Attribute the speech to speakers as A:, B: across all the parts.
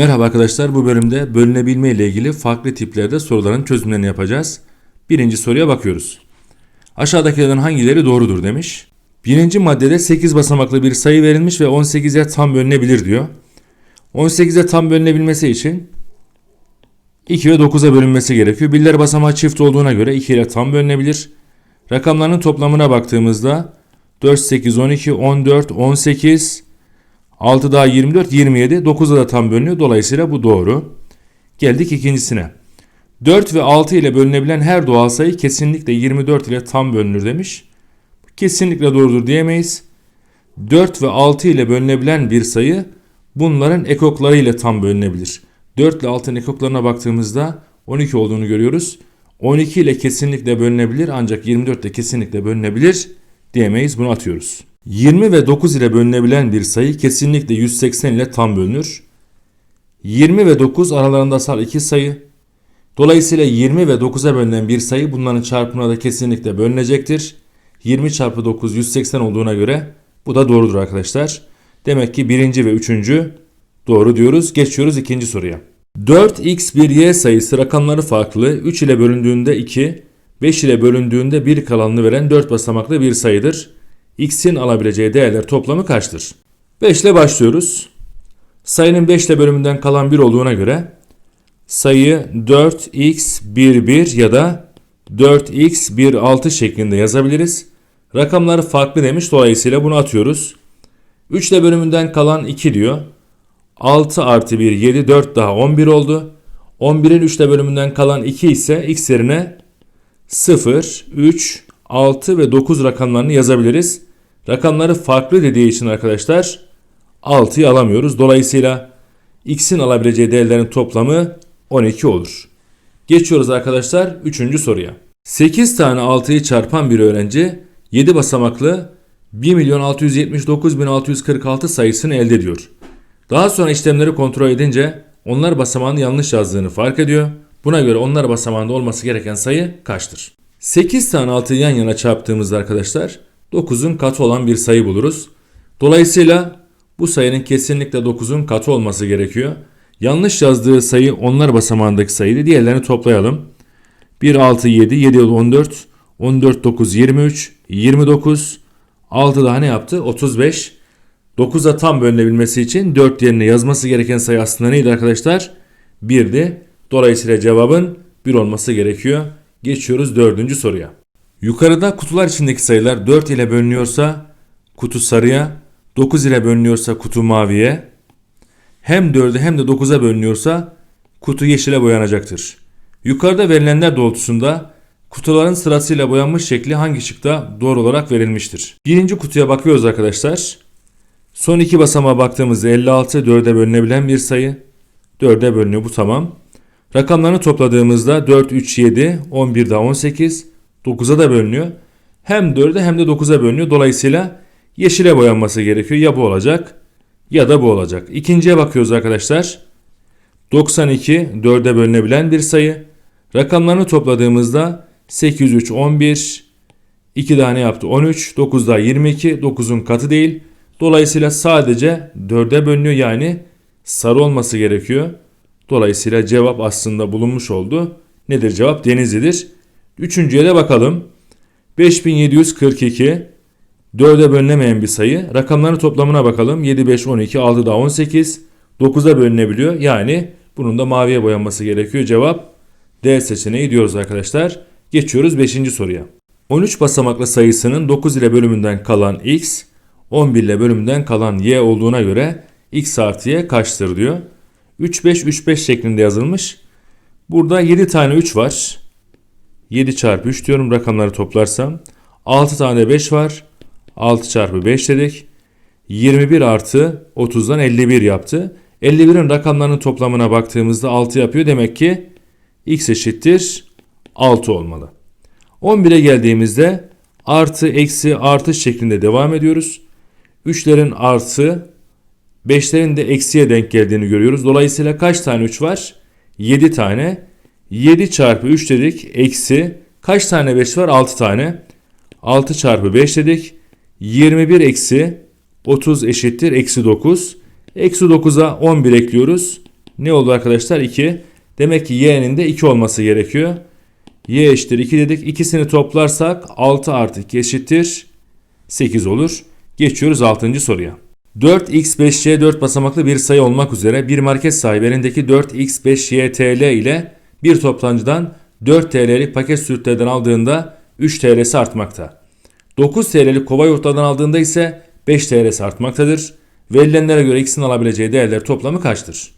A: Merhaba arkadaşlar bu bölümde bölünebilme ile ilgili farklı tiplerde soruların çözümlerini yapacağız. Birinci soruya bakıyoruz. Aşağıdakilerden hangileri doğrudur demiş. Birinci maddede 8 basamaklı bir sayı verilmiş ve 18'e tam bölünebilir diyor. 18'e tam bölünebilmesi için 2 ve 9'a bölünmesi gerekiyor. Birler basamağı çift olduğuna göre 2 ile tam bölünebilir. Rakamların toplamına baktığımızda 4, 8, 12, 14, 18, 6 daha 24, 27. 9'a da tam bölünüyor. Dolayısıyla bu doğru. Geldik ikincisine. 4 ve 6 ile bölünebilen her doğal sayı kesinlikle 24 ile tam bölünür demiş. Kesinlikle doğrudur diyemeyiz. 4 ve 6 ile bölünebilen bir sayı bunların ekokları ile tam bölünebilir. 4 ile 6'nın ekoklarına baktığımızda 12 olduğunu görüyoruz. 12 ile kesinlikle bölünebilir ancak 24 ile kesinlikle bölünebilir diyemeyiz. Bunu atıyoruz. 20 ve 9 ile bölünebilen bir sayı kesinlikle 180 ile tam bölünür. 20 ve 9 aralarında asal iki sayı. Dolayısıyla 20 ve 9'a bölünen bir sayı bunların çarpımına da kesinlikle bölünecektir. 20 çarpı 9 180 olduğuna göre bu da doğrudur arkadaşlar. Demek ki birinci ve üçüncü doğru diyoruz. Geçiyoruz ikinci soruya. 4x bir y sayısı rakamları farklı. 3 ile bölündüğünde 2, 5 ile bölündüğünde 1 kalanını veren 4 basamaklı bir sayıdır. X'in alabileceği değerler toplamı kaçtır? 5 ile başlıyoruz. Sayının 5 ile bölümünden kalan 1 olduğuna göre sayı 4x11 ya da 4x16 şeklinde yazabiliriz. Rakamları farklı demiş dolayısıyla bunu atıyoruz. 3 ile bölümünden kalan 2 diyor. 6 artı 1 7 4 daha 11 oldu. 11'in 3 ile bölümünden kalan 2 ise x yerine 0, 3, 6 ve 9 rakamlarını yazabiliriz. Rakamları farklı dediği için arkadaşlar 6'yı alamıyoruz. Dolayısıyla x'in alabileceği değerlerin toplamı 12 olur. Geçiyoruz arkadaşlar 3. soruya. 8 tane 6'yı çarpan bir öğrenci 7 basamaklı 1.679.646 sayısını elde ediyor. Daha sonra işlemleri kontrol edince onlar basamağını yanlış yazdığını fark ediyor. Buna göre onlar basamağında olması gereken sayı kaçtır? 8 tane 6'yı yan yana çarptığımızda arkadaşlar 9'un katı olan bir sayı buluruz. Dolayısıyla bu sayının kesinlikle 9'un katı olması gerekiyor. Yanlış yazdığı sayı onlar basamağındaki sayıydı. Diğerlerini toplayalım. 1, 6, 7, 7, 14, 14, 9, 23, 29, 6 daha ne yaptı? 35. 9'a tam bölünebilmesi için 4 yerine yazması gereken sayı aslında neydi arkadaşlar? 1'di. Dolayısıyla cevabın 1 olması gerekiyor. Geçiyoruz dördüncü soruya. Yukarıda kutular içindeki sayılar 4 ile bölünüyorsa kutu sarıya, 9 ile bölünüyorsa kutu maviye, hem 4'e hem de 9'a bölünüyorsa kutu yeşile boyanacaktır. Yukarıda verilenler doğrultusunda kutuların sırasıyla boyanmış şekli hangi şıkta doğru olarak verilmiştir? Birinci kutuya bakıyoruz arkadaşlar. Son iki basamağa baktığımızda 56 4'e bölünebilen bir sayı. 4'e bölünüyor bu tamam. Rakamlarını topladığımızda 4, 3, 7, 11 daha 18, 9'a da bölünüyor. Hem 4'e hem de 9'a bölünüyor. Dolayısıyla yeşile boyanması gerekiyor. Ya bu olacak ya da bu olacak. İkinciye bakıyoruz arkadaşlar. 92 4'e bölünebilen bir sayı. Rakamlarını topladığımızda 8, 3, 11, 2 tane yaptı 13, 9 daha 22, 9'un katı değil. Dolayısıyla sadece 4'e bölünüyor yani sarı olması gerekiyor. Dolayısıyla cevap aslında bulunmuş oldu. Nedir cevap? Denizli'dir. Üçüncüye de bakalım. 5742 4'e bölünemeyen bir sayı. Rakamların toplamına bakalım. 7, 5, 12, 6 daha 18. 9'a bölünebiliyor. Yani bunun da maviye boyanması gerekiyor. Cevap D seçeneği diyoruz arkadaşlar. Geçiyoruz 5. soruya. 13 basamaklı sayısının 9 ile bölümünden kalan x, 11 ile bölümünden kalan y olduğuna göre x artı y kaçtır diyor. 3, 5, 3, 5 şeklinde yazılmış. Burada 7 tane 3 var. 7 çarpı 3 diyorum rakamları toplarsam. 6 tane 5 var. 6 çarpı 5 dedik. 21 artı 30'dan 51 yaptı. 51'in rakamlarının toplamına baktığımızda 6 yapıyor. Demek ki x eşittir 6 olmalı. 11'e geldiğimizde artı eksi artı şeklinde devam ediyoruz. 3'lerin artı 5'lerin de eksiye denk geldiğini görüyoruz. Dolayısıyla kaç tane 3 var? 7 tane. 7 çarpı 3 dedik. Eksi kaç tane 5 var? 6 tane. 6 çarpı 5 dedik. 21 eksi 30 eşittir. Eksi 9. Eksi 9'a 11 ekliyoruz. Ne oldu arkadaşlar? 2. Demek ki y'nin de 2 olması gerekiyor. y eşittir 2 dedik. İkisini toplarsak 6 artı 2 eşittir 8 olur. Geçiyoruz 6. soruya. 4x5y 4 basamaklı bir sayı olmak üzere bir market sahibi elindeki 4x5y TL ile bir toptancıdan 4 TL'lik paket sütlerden aldığında 3 TL'si artmakta. 9 TL'lik kova yoğurtlardan aldığında ise 5 TL'si artmaktadır. Verilenlere göre ikisinin alabileceği değerler toplamı kaçtır?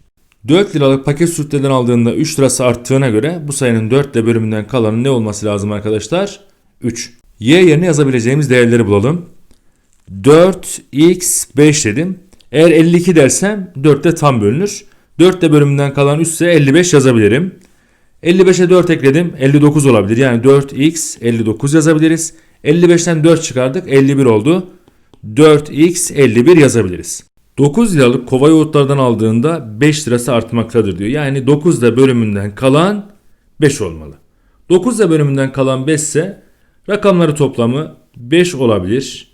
A: 4 liralık paket sütlerden aldığında 3 lirası arttığına göre bu sayının 4 ile bölümünden kalanın ne olması lazım arkadaşlar? 3. Y yerine yazabileceğimiz değerleri bulalım. 4x5 dedim. Eğer 52 dersem 4 de tam bölünür. 4 de bölümünden kalan 3 ise 55 yazabilirim. 55'e 4 ekledim 59 olabilir. Yani 4x 59 yazabiliriz. 55'ten 4 çıkardık 51 oldu. 4x 51 yazabiliriz. 9 liralık kova yoğurtlardan aldığında 5 lirası artmaktadır diyor. Yani 9 da bölümünden kalan 5 olmalı. 9 da bölümünden kalan 5 ise rakamları toplamı 5 olabilir.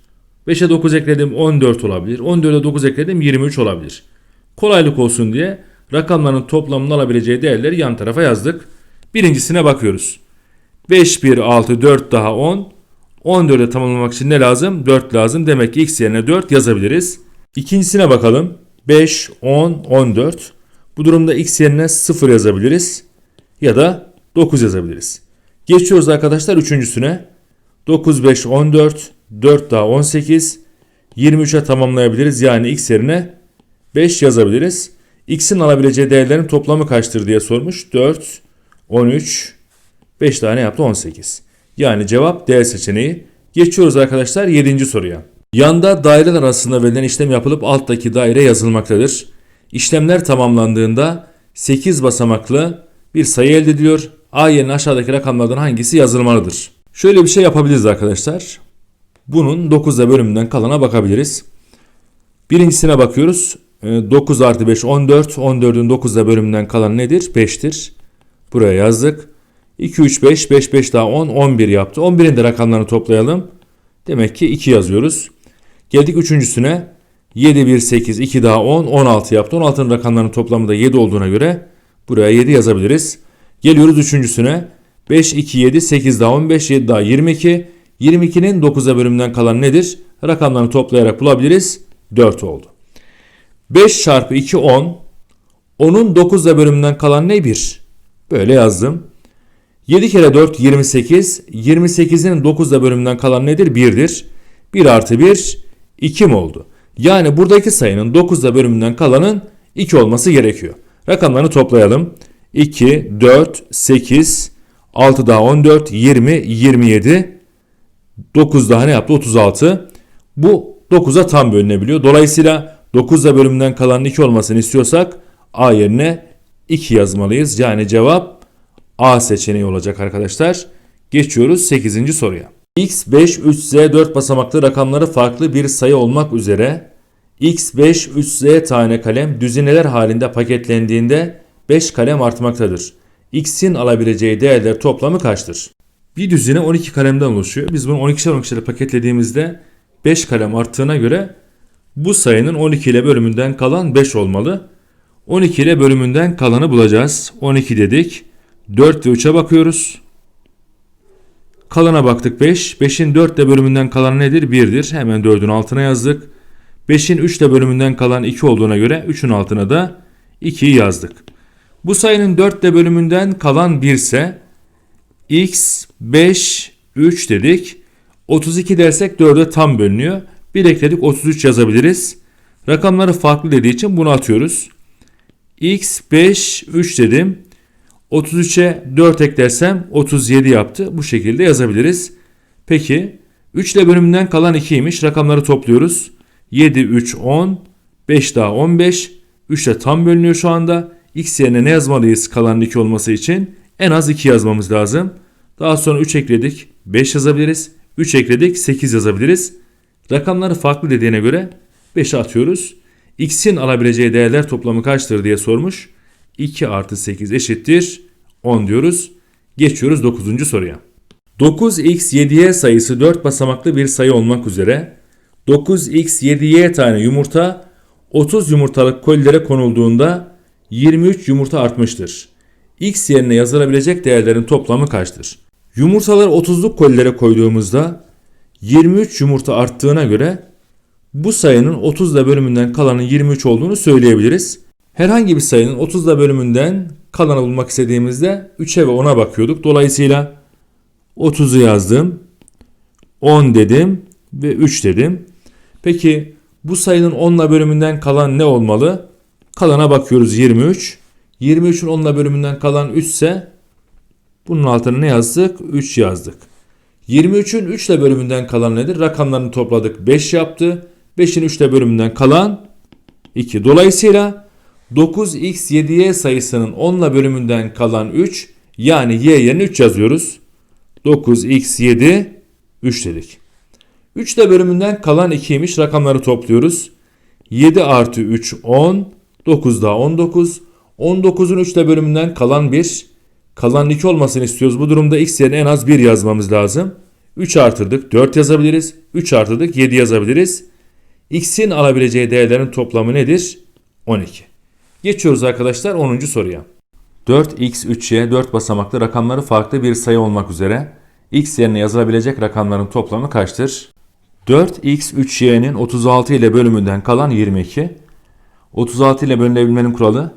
A: 5'e 9 ekledim 14 olabilir. 14'e 9 ekledim 23 olabilir. Kolaylık olsun diye rakamların toplamını alabileceği değerleri yan tarafa yazdık. Birincisine bakıyoruz. 5, 1, 6, 4 daha 10. 14'e tamamlamak için ne lazım? 4 lazım. Demek ki x yerine 4 yazabiliriz. İkincisine bakalım. 5, 10, 14. Bu durumda x yerine 0 yazabiliriz. Ya da 9 yazabiliriz. Geçiyoruz arkadaşlar üçüncüsüne. 9, 5, 14. 4 daha 18. 23'e tamamlayabiliriz. Yani x yerine 5 yazabiliriz. X'in alabileceği değerlerin toplamı kaçtır diye sormuş. 4, 13, 5 tane yaptı 18. Yani cevap D seçeneği. Geçiyoruz arkadaşlar 7. soruya. Yanda daireler arasında verilen işlem yapılıp alttaki daire yazılmaktadır. İşlemler tamamlandığında 8 basamaklı bir sayı elde ediliyor. A yerine aşağıdaki rakamlardan hangisi yazılmalıdır? Şöyle bir şey yapabiliriz arkadaşlar. Bunun 9'da bölümünden kalana bakabiliriz. Birincisine bakıyoruz. 9 artı 5 14. 14'ün 9'da bölümünden kalan nedir? 5'tir. Buraya yazdık. 2, 3, 5, 5, 5 daha 10, 11 yaptı. 11'in de rakamlarını toplayalım. Demek ki 2 yazıyoruz. Geldik üçüncüsüne. 7, 1, 8, 2 daha 10, 16 yaptı. 16'nın rakamlarının toplamı da 7 olduğuna göre buraya 7 yazabiliriz. Geliyoruz üçüncüsüne. 5, 2, 7, 8 daha 15, 7 daha 22. 22'nin 9'a bölümünden kalan nedir? Rakamlarını toplayarak bulabiliriz. 4 oldu. 5 çarpı 2 10. 10'un 9'a bölümünden kalan ne? 1. Böyle yazdım. 7 kere 4 28. 28'in 9'da bölümünden kalan nedir? 1'dir. 1 artı 1 2 mi oldu? Yani buradaki sayının 9'da bölümünden kalanın 2 olması gerekiyor. Rakamlarını toplayalım. 2, 4, 8, 6 daha 14, 20, 27. 9 daha ne yaptı? 36. Bu 9'a tam bölünebiliyor. Dolayısıyla 9'da bölümünden kalanın 2 olmasını istiyorsak A yerine 2 yazmalıyız. Yani cevap A seçeneği olacak arkadaşlar. Geçiyoruz 8. soruya. x 5, 3, z 4 basamaklı rakamları farklı bir sayı olmak üzere x 5, 3, z tane kalem düzineler halinde paketlendiğinde 5 kalem artmaktadır. x'in alabileceği değerler toplamı kaçtır? Bir düzine 12 kalemden oluşuyor. Biz bunu 12'şer 12'şer paketlediğimizde 5 kalem arttığına göre bu sayının 12 ile bölümünden kalan 5 olmalı. 12 ile bölümünden kalanı bulacağız. 12 dedik. 4 ve 3'e bakıyoruz. Kalana baktık 5. 5'in 4 ile bölümünden kalan nedir? 1'dir. Hemen 4'ün altına yazdık. 5'in 3 ile bölümünden kalan 2 olduğuna göre 3'ün altına da 2'yi yazdık. Bu sayının 4 ile bölümünden kalan 1 ise x 5 3 dedik. 32 dersek 4'e tam bölünüyor. 1 ekledik 33 yazabiliriz. Rakamları farklı dediği için bunu atıyoruz. X 5 3 dedim. 33'e 4 eklersem 37 yaptı. Bu şekilde yazabiliriz. Peki 3 ile bölümünden kalan 2'ymiş. Rakamları topluyoruz. 7, 3, 10. 5 daha 15. 3 ile tam bölünüyor şu anda. X yerine ne yazmalıyız kalan 2 olması için? En az 2 yazmamız lazım. Daha sonra 3 ekledik. 5 yazabiliriz. 3 ekledik. 8 yazabiliriz. Rakamları farklı dediğine göre 5'e atıyoruz. X'in alabileceği değerler toplamı kaçtır diye sormuş. 2 artı 8 eşittir 10 diyoruz. Geçiyoruz 9. soruya. 9x 7y sayısı 4 basamaklı bir sayı olmak üzere 9x 7y tane yumurta 30 yumurtalık kolilere konulduğunda 23 yumurta artmıştır. X yerine yazılabilecek değerlerin toplamı kaçtır? Yumurtaları 30'luk kolilere koyduğumuzda 23 yumurta arttığına göre bu sayının 30 ile bölümünden kalanın 23 olduğunu söyleyebiliriz. Herhangi bir sayının 30 ile bölümünden kalanı bulmak istediğimizde 3'e ve 10'a bakıyorduk. Dolayısıyla 30'u yazdım. 10 dedim ve 3 dedim. Peki bu sayının 10 ile bölümünden kalan ne olmalı? Kalana bakıyoruz 23. 23'ün 10 ile bölümünden kalan 3 ise bunun altına ne yazdık? 3 yazdık. 23'ün 3 ile bölümünden kalan nedir? Rakamlarını topladık 5 yaptı. 5'in 3 ile bölümünden kalan 2. Dolayısıyla 9x7y sayısının 10 ile bölümünden kalan 3 yani y yerine 3 yazıyoruz. 9x7 3 dedik. 3 ile bölümünden kalan 2'ymiş rakamları topluyoruz. 7 artı 3 10. 9 daha 19. 19'un 3 ile bölümünden kalan 1. Kalan 2 olmasını istiyoruz. Bu durumda x yerine en az 1 yazmamız lazım. 3 artırdık 4 yazabiliriz. 3 artırdık 7 yazabiliriz. X'in alabileceği değerlerin toplamı nedir? 12. Geçiyoruz arkadaşlar 10. soruya. 4x3y 4 basamaklı rakamları farklı bir sayı olmak üzere x yerine yazılabilecek rakamların toplamı kaçtır? 4x3y'nin 36 ile bölümünden kalan 22. 36 ile bölünebilmenin kuralı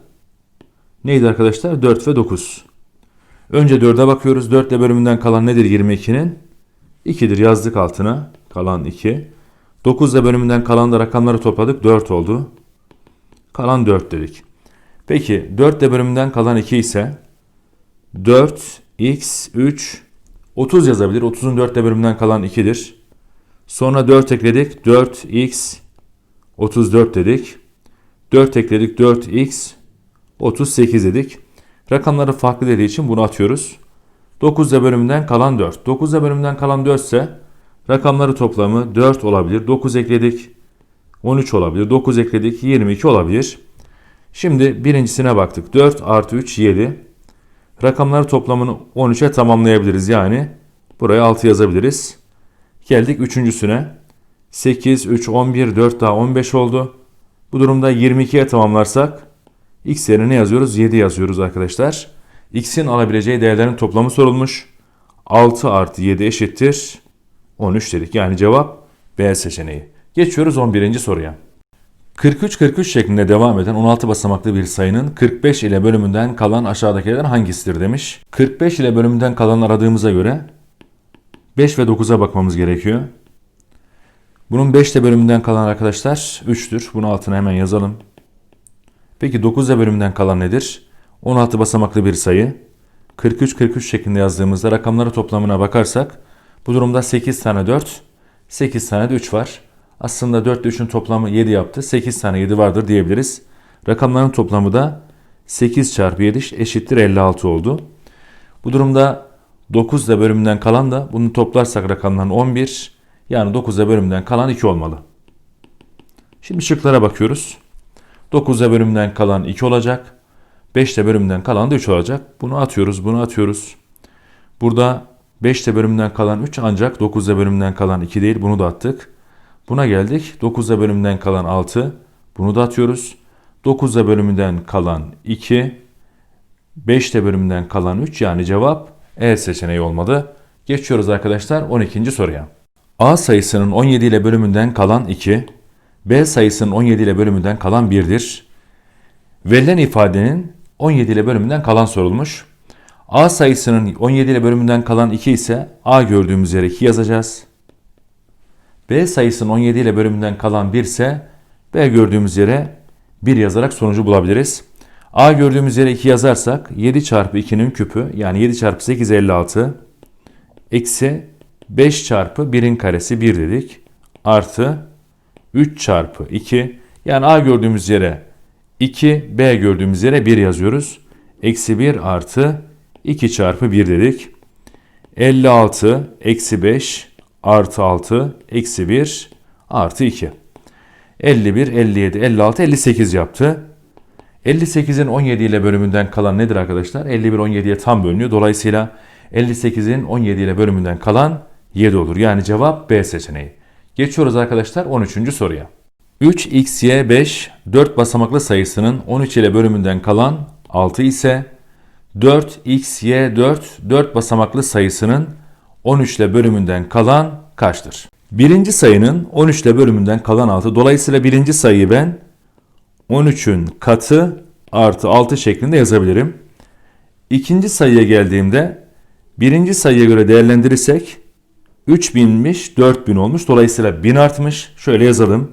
A: neydi arkadaşlar? 4 ve 9. Önce 4'e bakıyoruz. 4 ile bölümünden kalan nedir 22'nin? 2'dir yazdık altına. Kalan 2. 9 ile bölümünden kalan da rakamları topladık. 4 oldu. Kalan 4 dedik. Peki 4 ile bölümünden kalan 2 ise 4 x 3 30 yazabilir. 30'un 4 ile bölümünden kalan 2'dir. Sonra 4 ekledik. 4x 34 dedik. 4 ekledik. 4x 38 dedik. Rakamları farklı dediği için bunu atıyoruz. 9 ile bölümünden kalan 4. 9 ile bölümünden kalan 4 ise rakamları toplamı 4 olabilir. 9 ekledik. 13 olabilir. 9 ekledik. 22 olabilir. Şimdi birincisine baktık. 4 artı 3 7. Rakamları toplamını 13'e tamamlayabiliriz. Yani buraya 6 yazabiliriz. Geldik üçüncüsüne. 8, 3, 11, 4 daha 15 oldu. Bu durumda 22'ye tamamlarsak x yerine ne yazıyoruz? 7 yazıyoruz arkadaşlar. x'in alabileceği değerlerin toplamı sorulmuş. 6 artı 7 eşittir 13 dedik. Yani cevap B seçeneği. Geçiyoruz 11. soruya. 43-43 şeklinde devam eden 16 basamaklı bir sayının 45 ile bölümünden kalan aşağıdakilerden hangisidir demiş. 45 ile bölümünden kalan aradığımıza göre 5 ve 9'a bakmamız gerekiyor. Bunun 5 ile bölümünden kalan arkadaşlar 3'tür. Bunu altına hemen yazalım. Peki 9 ile bölümünden kalan nedir? 16 basamaklı bir sayı. 43-43 şeklinde yazdığımızda rakamları toplamına bakarsak bu durumda 8 tane 4, 8 tane de 3 var. Aslında 4 ile 3'ün toplamı 7 yaptı. 8 tane 7 vardır diyebiliriz. Rakamların toplamı da 8 çarpı 7 eşittir 56 oldu. Bu durumda 9 ile bölümünden kalan da bunu toplarsak rakamların 11 yani 9 ile bölümünden kalan 2 olmalı. Şimdi şıklara bakıyoruz. 9 ile bölümünden kalan 2 olacak. 5 ile bölümünden kalan da 3 olacak. Bunu atıyoruz, bunu atıyoruz. Burada 5 ile bölümünden kalan 3 ancak 9 ile bölümünden kalan 2 değil. Bunu da attık. Buna geldik. 9 ile bölümünden kalan 6. Bunu da atıyoruz. 9 ile bölümünden kalan 2. 5 ile bölümünden kalan 3 yani cevap E seçeneği olmalı. Geçiyoruz arkadaşlar 12. soruya. A sayısının 17 ile bölümünden kalan 2. B sayısının 17 ile bölümünden kalan 1'dir. Verilen ifadenin 17 ile bölümünden kalan sorulmuş. A sayısının 17 ile bölümünden kalan 2 ise A gördüğümüz yere 2 yazacağız. B sayısının 17 ile bölümünden kalan 1 ise B gördüğümüz yere 1 yazarak sonucu bulabiliriz. A gördüğümüz yere 2 yazarsak 7 çarpı 2'nin küpü yani 7 çarpı 8 56 eksi 5 çarpı 1'in karesi 1 dedik. Artı 3 çarpı 2 yani A gördüğümüz yere 2 B gördüğümüz yere 1 yazıyoruz. Eksi 1 artı 2 çarpı 1 dedik. 56 eksi 5 artı 6 eksi 1 artı 2. 51, 57, 56, 58 yaptı. 58'in 17 ile bölümünden kalan nedir arkadaşlar? 51 17'ye tam bölünüyor. Dolayısıyla 58'in 17 ile bölümünden kalan 7 olur. Yani cevap B seçeneği. Geçiyoruz arkadaşlar 13. soruya. 3xy5 4 basamaklı sayısının 13 ile bölümünden kalan 6 ise 4xy4 4 basamaklı sayısının 13 ile bölümünden kalan kaçtır? Birinci sayının 13 ile bölümünden kalan 6. Dolayısıyla birinci sayıyı ben 13'ün katı artı 6 şeklinde yazabilirim. İkinci sayıya geldiğimde birinci sayıya göre değerlendirirsek 3000'miş 4000 olmuş. Dolayısıyla 1000 artmış. Şöyle yazalım.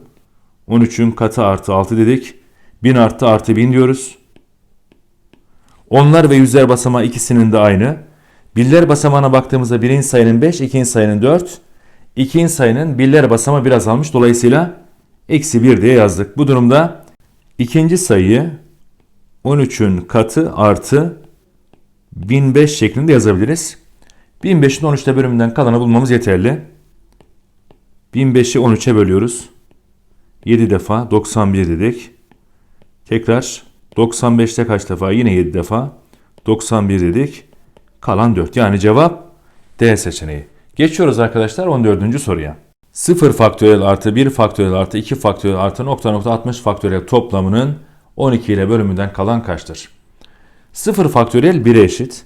A: 13'ün katı artı 6 dedik. 1000 artı artı 1000 diyoruz. Onlar ve yüzler basamağı ikisinin de aynı. Biller basamağına baktığımızda birinci sayının 5, ikinci sayının 4. İkinci sayının biller basamağı biraz almış. Dolayısıyla eksi 1 diye yazdık. Bu durumda ikinci sayıyı 13'ün katı artı 1005 şeklinde yazabiliriz. 1005'in 13'te bölümünden kalanı bulmamız yeterli. 1005'i 13'e bölüyoruz. 7 defa 91 dedik. Tekrar 95'te kaç defa? Yine 7 defa. 91 dedik. Kalan 4. Yani cevap D seçeneği. Geçiyoruz arkadaşlar 14. soruya. 0 faktöriyel artı 1 faktöriyel artı 2 faktöriyel artı nokta nokta 60 faktöriyel toplamının 12 ile bölümünden kalan kaçtır? 0 faktöriyel 1'e eşit.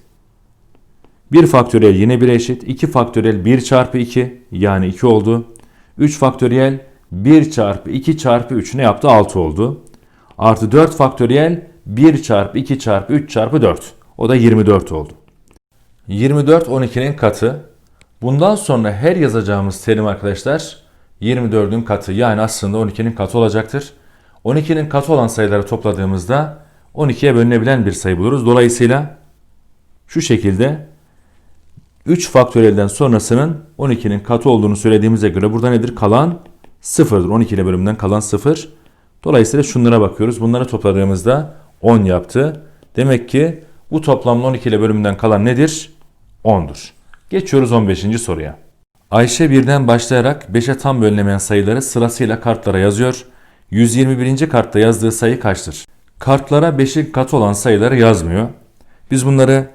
A: 1 faktöriyel yine 1'e eşit. 2 faktöriyel 1 çarpı 2 yani 2 oldu. 3 faktöriyel 1 çarpı 2 çarpı 3 ne yaptı? 6 oldu. Artı 4 faktöriyel 1 çarpı 2 çarpı 3 çarpı 4. O da 24 oldu. 24 12'nin katı. Bundan sonra her yazacağımız terim arkadaşlar 24'ün katı yani aslında 12'nin katı olacaktır. 12'nin katı olan sayıları topladığımızda 12'ye bölünebilen bir sayı buluruz. Dolayısıyla şu şekilde 3 faktöriyelden sonrasının 12'nin katı olduğunu söylediğimize göre burada nedir? Kalan 0'dır. 12 ile bölümünden kalan 0. Dolayısıyla şunlara bakıyoruz. Bunları topladığımızda 10 yaptı. Demek ki bu toplamın 12 ile bölümünden kalan nedir? 10'dur. Geçiyoruz 15. soruya. Ayşe birden başlayarak 5'e tam bölünemeyen sayıları sırasıyla kartlara yazıyor. 121. kartta yazdığı sayı kaçtır? Kartlara 5'in katı olan sayıları yazmıyor. Biz bunları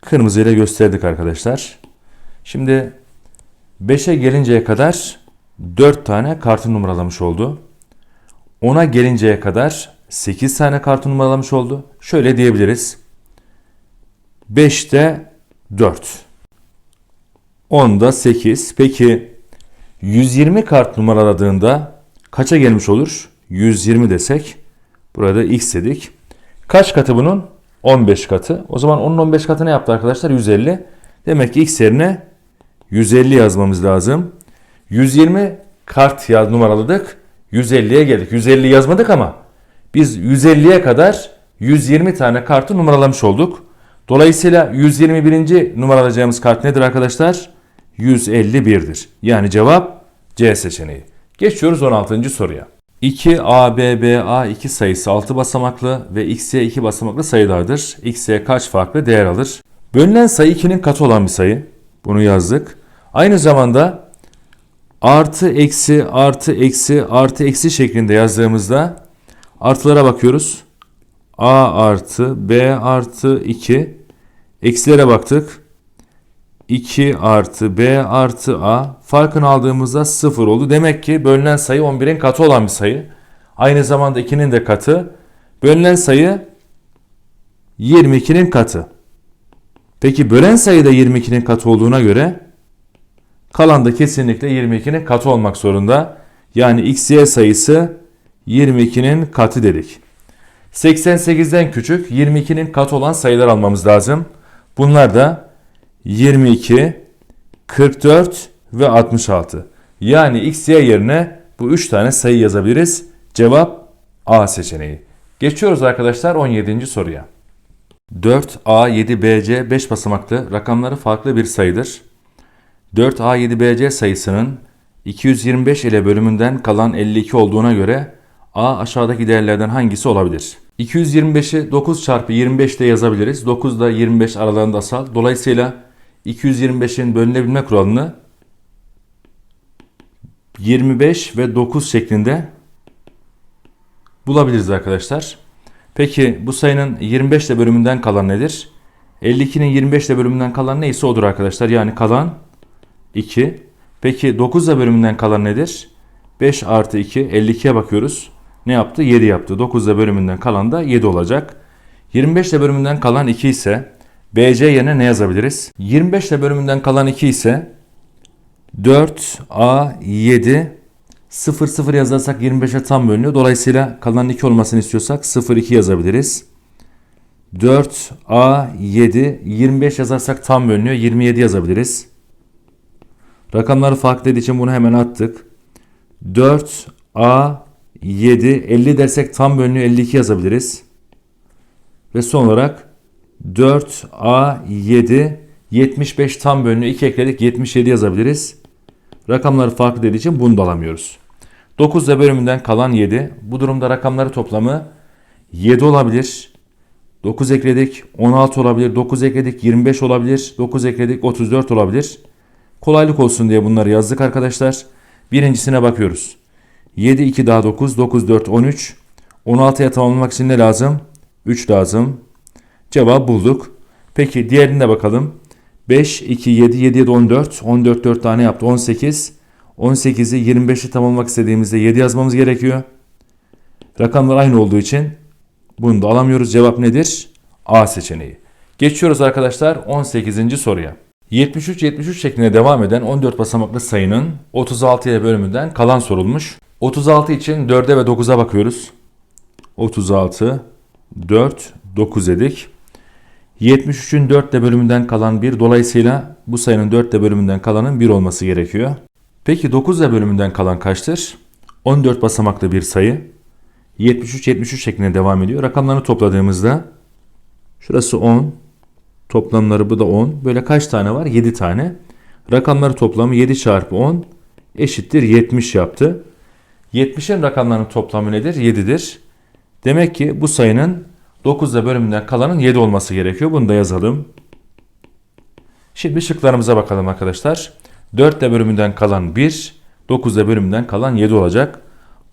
A: kırmızı ile gösterdik arkadaşlar. Şimdi 5'e gelinceye kadar 4 tane kartı numaralamış oldu. 10'a gelinceye kadar 8 tane kartı numaralamış oldu. Şöyle diyebiliriz. 5'te 4. 10'da 8. Peki 120 kart numaraladığında kaça gelmiş olur? 120 desek. Burada x dedik. Kaç katı bunun? 15 katı. O zaman onun 15 katı ne yaptı arkadaşlar? 150. Demek ki x yerine 150 yazmamız lazım. 120 kart yaz numaraladık. 150'ye geldik. 150 yazmadık ama biz 150'ye kadar 120 tane kartı numaralamış olduk. Dolayısıyla 121. numaralayacağımız kart nedir arkadaşlar? 151'dir. Yani cevap C seçeneği. Geçiyoruz 16. soruya. 2 A, B, B, A 2 sayısı 6 basamaklı ve X, Y 2 basamaklı sayılardır. X, Y kaç farklı değer alır? Bölünen sayı 2'nin katı olan bir sayı. Bunu yazdık. Aynı zamanda artı eksi artı eksi artı eksi şeklinde yazdığımızda artılara bakıyoruz. A artı B artı 2 eksilere baktık. 2 artı B artı A farkını aldığımızda 0 oldu. Demek ki bölünen sayı 11'in katı olan bir sayı. Aynı zamanda 2'nin de katı. Bölünen sayı 22'nin katı. Peki bölen sayı da 22'nin katı olduğuna göre kalan da kesinlikle 22'nin katı olmak zorunda. Yani x, y sayısı 22'nin katı dedik. 88'den küçük 22'nin katı olan sayılar almamız lazım. Bunlar da 22, 44 ve 66. Yani x, y yerine bu 3 tane sayı yazabiliriz. Cevap A seçeneği. Geçiyoruz arkadaşlar 17. soruya. 4A, 7BC 5 basamaklı rakamları farklı bir sayıdır. 4A, 7BC sayısının 225 ile bölümünden kalan 52 olduğuna göre A aşağıdaki değerlerden hangisi olabilir? 225'i 9 çarpı 25 de yazabiliriz. 9 da 25 aralarında asal. Dolayısıyla 225'in bölünebilme kuralını 25 ve 9 şeklinde bulabiliriz arkadaşlar. Peki bu sayının 25 ile bölümünden kalan nedir? 52'nin 25 ile bölümünden kalan neyse odur arkadaşlar. Yani kalan 2. Peki 9 ile bölümünden kalan nedir? 5 artı 2 52'ye bakıyoruz. Ne yaptı? 7 yaptı. 9 ile bölümünden kalan da 7 olacak. 25 ile bölümünden kalan 2 ise BC yerine ne yazabiliriz? 25 ile bölümünden kalan 2 ise 4A7 0 0 yazarsak 25'e tam bölünüyor. Dolayısıyla kalan 2 olmasını istiyorsak 0 2 yazabiliriz. 4A7 25 yazarsak tam bölünüyor. 27 yazabiliriz. Rakamları farklı için bunu hemen attık. 4A7 50 dersek tam bölünüyor 52 yazabiliriz. Ve son olarak 4A7 75 tam bölünüyor 2 ekledik 77 yazabiliriz. Rakamları farklı dediği için bunu da alamıyoruz. 9 ile bölümünden kalan 7. Bu durumda rakamları toplamı 7 olabilir. 9 ekledik 16 olabilir. 9 ekledik 25 olabilir. 9 ekledik 34 olabilir. Kolaylık olsun diye bunları yazdık arkadaşlar. Birincisine bakıyoruz. 7 2 daha 9 9 4 13. 16'ya tamamlamak için ne lazım? 3 lazım. Cevap bulduk. Peki diğerine bakalım. 5 2 7 7 7 14. 14 4 tane yaptı. 18. 18'i 25'i tamamlamak istediğimizde 7 yazmamız gerekiyor. Rakamlar aynı olduğu için bunu da alamıyoruz. Cevap nedir? A seçeneği. Geçiyoruz arkadaşlar 18. soruya. 73-73 şeklinde devam eden 14 basamaklı sayının 36'ya bölümünden kalan sorulmuş. 36 için 4'e ve 9'a bakıyoruz. 36, 4, 9 dedik. 73'ün 4 ile bölümünden kalan 1 dolayısıyla bu sayının 4 ile bölümünden kalanın 1 olması gerekiyor. Peki 9 ile bölümünden kalan kaçtır? 14 basamaklı bir sayı. 73-73 şeklinde devam ediyor. Rakamlarını topladığımızda şurası 10, toplamları bu da 10. Böyle kaç tane var? 7 tane. Rakamları toplamı 7 çarpı 10 eşittir 70 yaptı. 70'in rakamlarının toplamı nedir? 7'dir. Demek ki bu sayının 9 ile bölümünden kalanın 7 olması gerekiyor. Bunu da yazalım. Şimdi şıklarımıza bakalım arkadaşlar. 4 ile bölümünden kalan 1, 9 ile bölümünden kalan 7 olacak.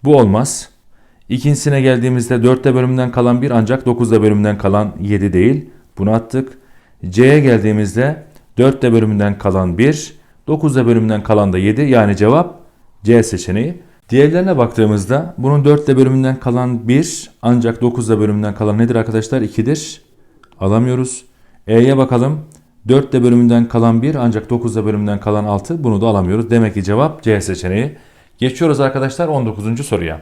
A: Bu olmaz. İkincisine geldiğimizde 4 ile bölümünden kalan 1 ancak 9 ile bölümünden kalan 7 değil. Bunu attık. C'ye geldiğimizde 4 ile bölümünden kalan 1, 9 ile bölümünden kalan da 7. Yani cevap C seçeneği. Diğerlerine baktığımızda bunun 4 ile bölümünden kalan 1 ancak 9 ile bölümünden kalan nedir arkadaşlar? 2'dir. Alamıyoruz. E'ye bakalım. 4 ile bölümünden kalan 1 ancak 9 ile bölümünden kalan 6. Bunu da alamıyoruz. Demek ki cevap C seçeneği. Geçiyoruz arkadaşlar 19. soruya.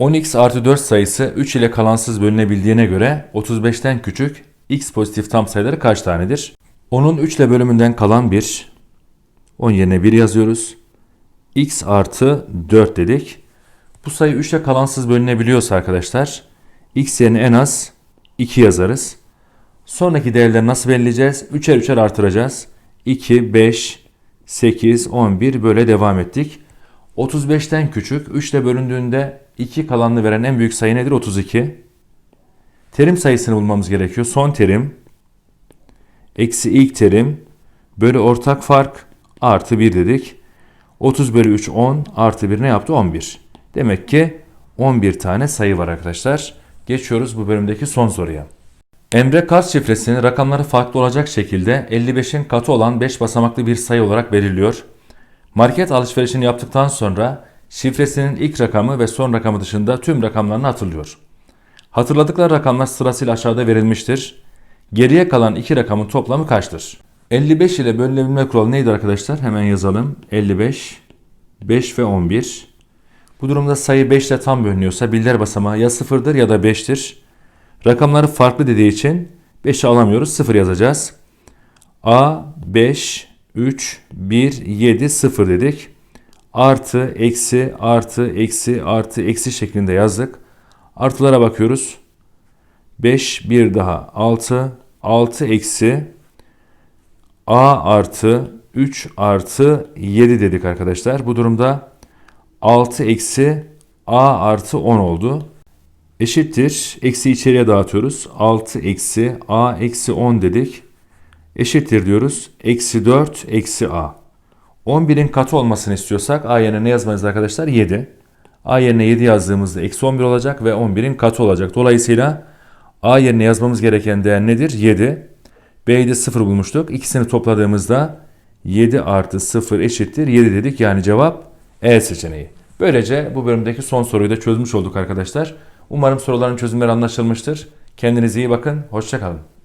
A: 10x artı 4 sayısı 3 ile kalansız bölünebildiğine göre 35'ten küçük x pozitif tam sayıları kaç tanedir? Onun 3 ile bölümünden kalan 1. 10 yerine 1 yazıyoruz. x artı 4 dedik. Bu sayı 3 ile kalansız bölünebiliyorsa arkadaşlar x yerine en az 2 yazarız. Sonraki değerleri nasıl belirleyeceğiz? 3'er 3'er artıracağız. 2, 5, 8, 11 böyle devam ettik. 35'ten küçük 3 ile bölündüğünde 2 kalanını veren en büyük sayı nedir? 32. Terim sayısını bulmamız gerekiyor. Son terim eksi ilk terim bölü ortak fark artı 1 dedik. 30 bölü 3 10 artı 1 ne yaptı? 11. Demek ki 11 tane sayı var arkadaşlar. Geçiyoruz bu bölümdeki son soruya. Emre kart şifresini rakamları farklı olacak şekilde 55'in katı olan 5 basamaklı bir sayı olarak belirliyor. Market alışverişini yaptıktan sonra şifresinin ilk rakamı ve son rakamı dışında tüm rakamlarını hatırlıyor. Hatırladıkları rakamlar sırasıyla aşağıda verilmiştir. Geriye kalan iki rakamın toplamı kaçtır? 55 ile bölünebilme kuralı neydi arkadaşlar? Hemen yazalım. 55, 5 ve 11. Bu durumda sayı 5 ile tam bölünüyorsa birler basamağı ya 0'dır ya da 5'tir. Rakamları farklı dediği için 5'i alamıyoruz. 0 yazacağız. A, 5, 3, 1, 7, 0 dedik. Artı, eksi, artı, eksi, artı, eksi şeklinde yazdık. Artılara bakıyoruz. 5, 1 daha 6, 6 eksi, A artı, 3 artı 7 dedik arkadaşlar. Bu durumda 6 eksi A artı 10 oldu. Eşittir. Eksi içeriye dağıtıyoruz. 6 eksi A eksi 10 dedik. Eşittir diyoruz. Eksi 4 eksi A. 11'in katı olmasını istiyorsak A ne yazmalıyız arkadaşlar? 7. A yerine 7 yazdığımızda eksi 11 olacak ve 11'in katı olacak. Dolayısıyla A yerine yazmamız gereken değer nedir? 7. B'yi de 0 bulmuştuk. İkisini topladığımızda 7 artı 0 eşittir 7 dedik. Yani cevap E seçeneği. Böylece bu bölümdeki son soruyu da çözmüş olduk arkadaşlar. Umarım soruların çözümleri anlaşılmıştır. Kendinize iyi bakın. Hoşçakalın.